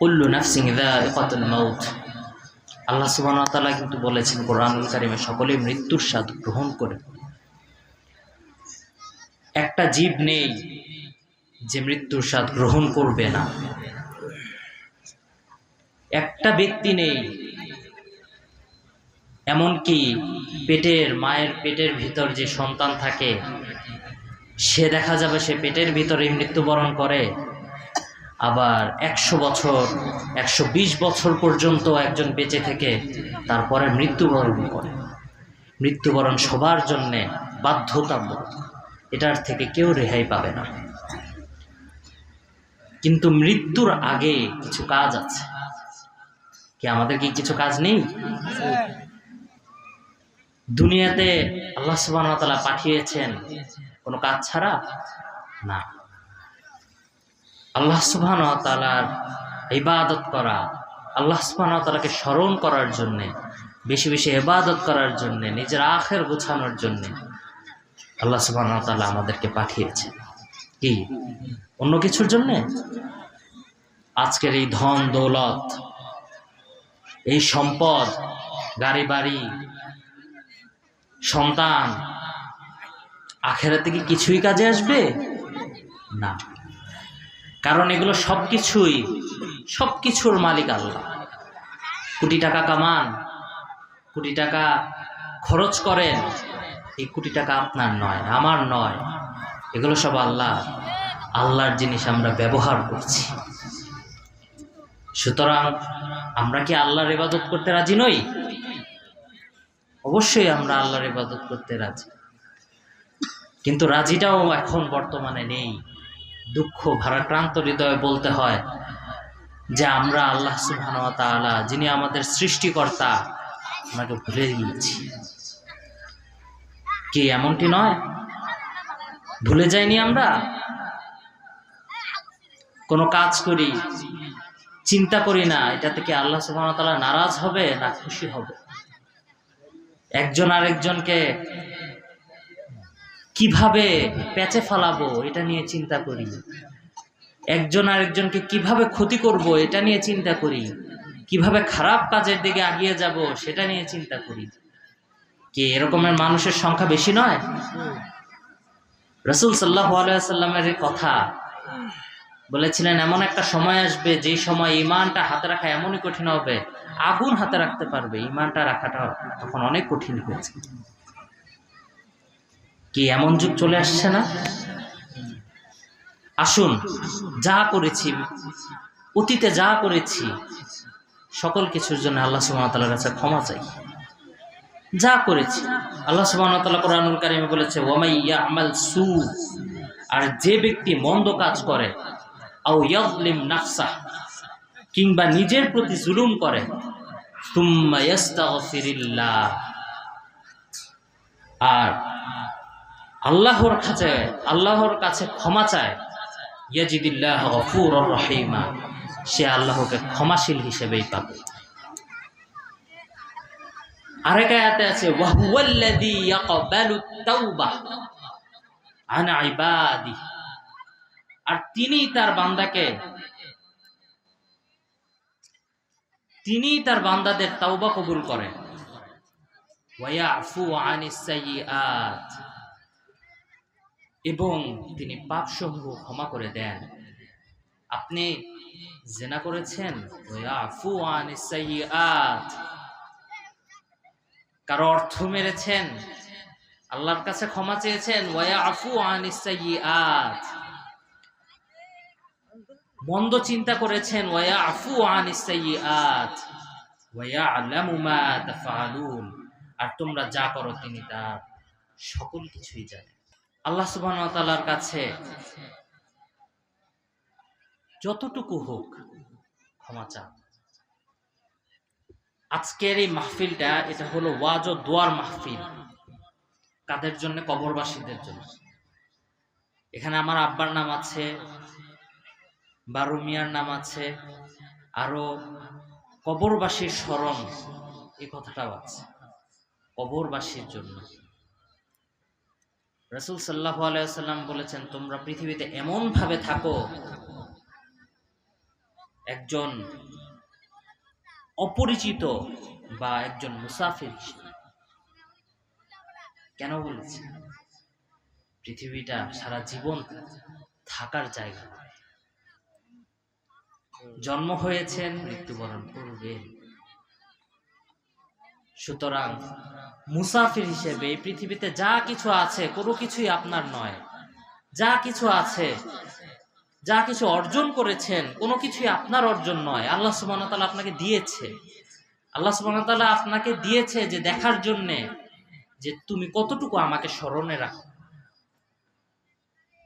কুল্লু নাফসিং যায়িকাতুল মাউত। আল্লাহ তাআলা কিন্তু বলেছেন, কোরআনুল কারিমে সকলেই মৃত্যুর স্বাদ গ্রহণ করে। একটা জীব নেই যে মৃত্যুর স্বাদ গ্রহণ করবে না। একটা ব্যক্তি নেই, এমনকি পেটের, মায়ের পেটের ভিতর যে সন্তান থাকে, সে দেখা যাবে সে পেটের ভিতরে মৃত্যুবরণ করে। আবার একশো বছর, একশো বিশ বছর পর্যন্ত একজন বেঁচে থেকে তারপরে মৃত্যুবরণ করে। মৃত্যুবরণ সবার জন্যে বাধ্যতামূলক। এটার থেকে কেউ রেহাই পাবে না। কিন্তু মৃত্যুর আগে কিছু কাজ আছে। কি আমাদের কি কিছু কাজ নেই? দুনিয়াতে আল্লাহ তাআলা পাঠিয়েছেন কোনো কাজ ছাড়া? না। আল্লাহ সুবহানাহু ওয়া তাআলার ইবাদত করা, আল্লাহ সুবহানাহু ওয়া তাআলাকে স্মরণ করার জন্যে, বেশি বেশি ইবাদত করার জন্যে, নিজের আখের গোছানোর জন্যে আল্লাহ সুবহানাহু ওয়া তাআলা আমাদেরকে পাঠিয়েছে। কি? অন্য কিছুর জন্যে? আজকের এই ধন দৌলত, এই সম্পদ, গাড়ি বাড়ি, সন্তান, আখেরাতে কি কিছুই কাজে আসবে? না। কারণ এগুলো সব কিছুই সব কিছুর মালিক আল্লাহ। কোটি টাকা কামান, কোটি টাকা খরচ করেন, এই কোটি টাকা আপনার নয়, আমার নয়। এগুলো সব আল্লাহ, আল্লাহর জিনিস আমরা ব্যবহার করছি। সুতরাং আমরা কি আল্লাহর ইবাদত করতে রাজি নই? অবশ্যই আমরা আল্লাহর ইবাদত করতে রাজি। কিন্তু রাজিটাও এখন বর্তমানে নেই। দুঃখ, ভারাক্রান্ত হৃদয়ে বলতে হয় যে আমরা আল্লাহ সুবহানাহু যিনি আমাদের সৃষ্টিকর্তা, ওনাকে ভুলে গিয়েছি। কি এমনটি নয়? ভুলে যাইনি আমরা? কোনো কাজ করি, চিন্তা করি না, এটা থেকে আল্লাহ ওয়া নারাজ হবে না খুশি হবে? একজন আরেকজনকে কীভাবে পেঁচে ফালাবো, এটা নিয়ে চিন্তা করি। একজন আরেকজনকে কীভাবে ক্ষতি করব, এটা নিয়ে চিন্তা করি। কীভাবে খারাপ কাজের দিকে আগিয়ে যাব, সেটা নিয়ে চিন্তা করি। কি এরকমের মানুষের সংখ্যা বেশি নয়? রসুল সাল্লাহ আলাইসাল্লামের কথা বলেছিলেন, এমন একটা সময় আসবে যে সময় ইমানটা হাতে রাখা এমনই কঠিন হবে, আগুন হাতে রাখতে পারবে ইমানটা রাখাটা তখন অনেক কঠিন হয়েছে। কি এমন যুগ চলে আসছে না? আসুন, যা করেছি, অতীতে যা করেছি, সকল কিছুর জন্য আল্লাহ সুবাহতালার কাছে ক্ষমা চাই। যা করেছি, আল্লাহ সুবাহতাল্লাহ কোরআনুল কারিমে বলেছে ওয়ামাইয়া আমাল সু আর যে ব্যক্তি মন্দ কাজ করে, আও ইয়াজলিম নাফসা কিংবা নিজের প্রতি জুলুম করে তুম্মা ইয়াস্তাগফিরিল্লাহ। আর আল্লাহর কাছে আল্লাহর কাছে ক্ষমা চায়। ইয়াজিদিল্লাহ রহিমা। সে আল্লাহকে ক্ষমাশীল হিসেবেই পাবে। আরেক আয়াতে আছে আর তিনি তার বান্দাকে, তিনি তার বান্দাদের তাওবা কবুল করেন। ওয়ায়াফু আনিস সাইয়্যাত। এবং তিনি পাপ পাপসমূহ ক্ষমা করে দেন। আপনি জেনা করেছেন? কারও অর্থ মেরেছেন? আল্লাহর কাছে ক্ষমা চেয়েছেন? ওয়ায়াফু আনিস সাইয়্যাত মন্দ চিন্তা করেছেন? ওয়া আফু ওয়া তাফআলুন। আর তোমরা যা করো তিনি তা সকল কিছুই জানেন। আল্লাহ তাআলার কাছে যতটুকু হোক ক্ষমা চান। আজকের এই মাহফিলটা এটা হলো ওয়াজ ও দোয়ার মাহফিল। কাদের জন্য? কবরবাসীদের জন্য। এখানে আমার আব্বার নাম আছে বারু মিয়ার নাম আছে, আরও কবরবাসীর স্মরণ এই কথাটাও আছে। কবরবাসীর জন্য। রসুল সাল্লাহ আলাইসাল্লাম বলেছেন, তোমরা পৃথিবীতে এমন ভাবে থাকো, একজন অপরিচিত বা একজন মুসাফির কেন বলেছি? পৃথিবীটা সারা জীবন থাকার জায়গা জন্ম হয়েছেন, মৃত্যুবরণ করবেন। সুতরাং মুসাফির হিসেবে এই পৃথিবীতে যা কিছু আছে, কোনো কিছুই আপনার নয়। যা কিছু আছে, যা কিছু অর্জন করেছেন, কোনো কিছুই আপনার অর্জন নয়। আল্লাহ ওয়া আপনাকে দিয়েছে। আল্লাহ ওয়া আপনাকে দিয়েছে যে দেখার জন্যে যে তুমি কতটুকু আমাকে স্মরণে রাখো।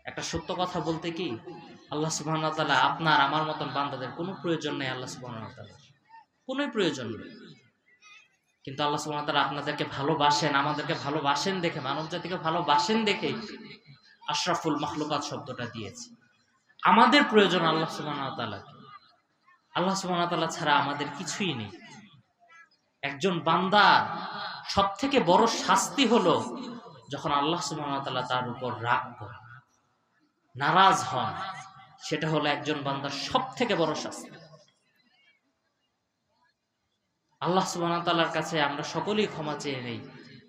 একটা সত্য কথা বলতে কি? আল্লাহ সুবহানাহু আপনার, আমার মতন বান্দাদের কোনো প্রয়োজন নেই আল্লাহ তাআলা কোনোই প্রয়োজন নেই। কিন্তু আল্লাহ সুবহানাহু তাআলা আপনাদেরকে ভালোবাসেন, আমাদেরকে ভালোবাসেন দেখে মানব জাতিকে ভালোবাসেন দেখে আশরাফুল মাখলুকাত শব্দটা দিয়েছে। আমাদের প্রয়োজন আল্লাহ সুবহানাহু তাআলাকে। আল্লাহ সুবহানাহু তাআলা ছাড়া আমাদের কিছুই নেই। একজন বান্দা সব থেকে বড় শাস্তি হলো যখন আল্লাহ সুবহানাহু তাআলা তার উপর রাগ করে নারাজ হন, সেটা হলো একজন বান্দার সব থেকে বড় শাস্তি। আল্লাহ ওয়া কাছে আমরা সকলেই ক্ষমা চেয়ে নেই।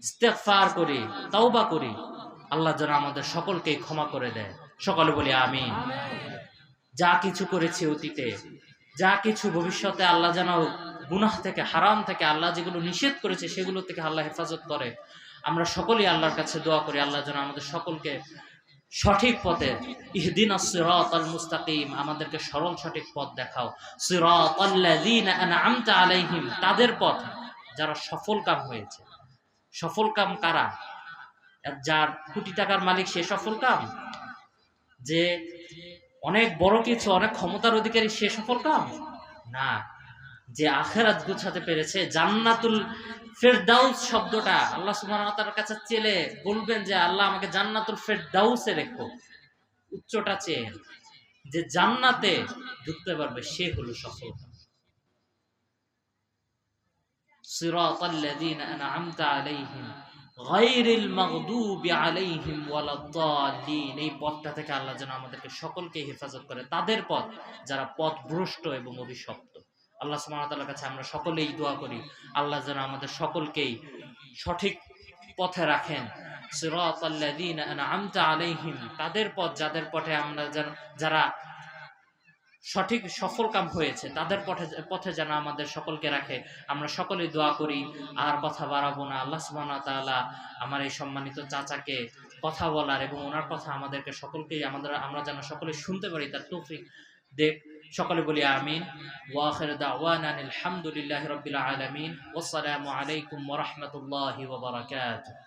ইস্তেগফার করি, তাওবা করি। আল্লাহ যেন আমাদের সকলকেই ক্ষমা করে দেয়। সকলে বলি আমিন। যা কিছু করেছি অতীতে, যা কিছু ভবিষ্যতে আল্লাহ যেন গুনাহ থেকে, হারাম থেকে আল্লাহ যেগুলো নিষেধ করেছে সেগুলো থেকে আল্লাহ হেফাজত করে। আমরা সকলেই আল্লাহর কাছে দোয়া করি, আল্লাহ যেন আমাদের সকলকে সঠিক পথে। ইহদিন মুস্তাকিম, আমাদেরকে সরল সঠিক পথ দেখাও। আলাইহিম, তাদের পথ যারা সফল কাম হয়েছে। সফল কাম কারা? যার কোটি টাকার মালিক সে সফল কাম। যে অনেক বড় কিছু, অনেক ক্ষমতার অধিকারী সে সফল কাম? না। যে আখেরাত গুছাতে পেরেছে। জান্নাতুল ফেরদাউস শব্দটা আল্লাহ তাআলার কাছে চেলে বলবেন যে, আল্লাহ, আমাকে জান্নাতুল ফেরদাউসে রেখো। উচ্চটা চেয়ে যে জান্নাতে ঢুকতে পারবে সে হলো সফল সিরাতাল্লাযীনা আনআমতা আলাইহিম গায়রিল মাগদুবি আলাইহিম ওয়ালাদ-দাল্লিন এই পথটা থেকে আল্লাহ যেন আমাদেরকে সকলকে হেফাজত করে। তাদের পথ যারা পথভ্রষ্ট এবং অভিশপ্ত। আল্লাহ সুবহানাহু কাছে আমরা সকলেই দোয়া করি। আল্লাহ যেন আমাদের সকলকেই সঠিক পথে রাখেন। আলাইহিম, তাদের পথ যাদের পথে আমরা যেন, যারা সঠিক সফল কাম হয়েছে, তাদের পথে পথে যেন আমাদের সকলকে রাখে। আমরা সকলেই দোয়া করি, আর কথা বাড়াবো না। আল্লাহ ওয়া আমার এই সম্মানিত চাচাকে কথা বলার এবং ওনার কথা আমাদেরকে সকলকেই, আমাদের, আমরা যেন সকলে শুনতে পারি, তার তৌফিক দেখ সকলে বলি আমিন। ওয়াখের দাওয়ান আলহামদুলিল্লাহ রবিল আলমিন। ওসালামু আলাইকুম ওয়া রাহমাতুল্লাহি ওয়া বারাকাতুহু।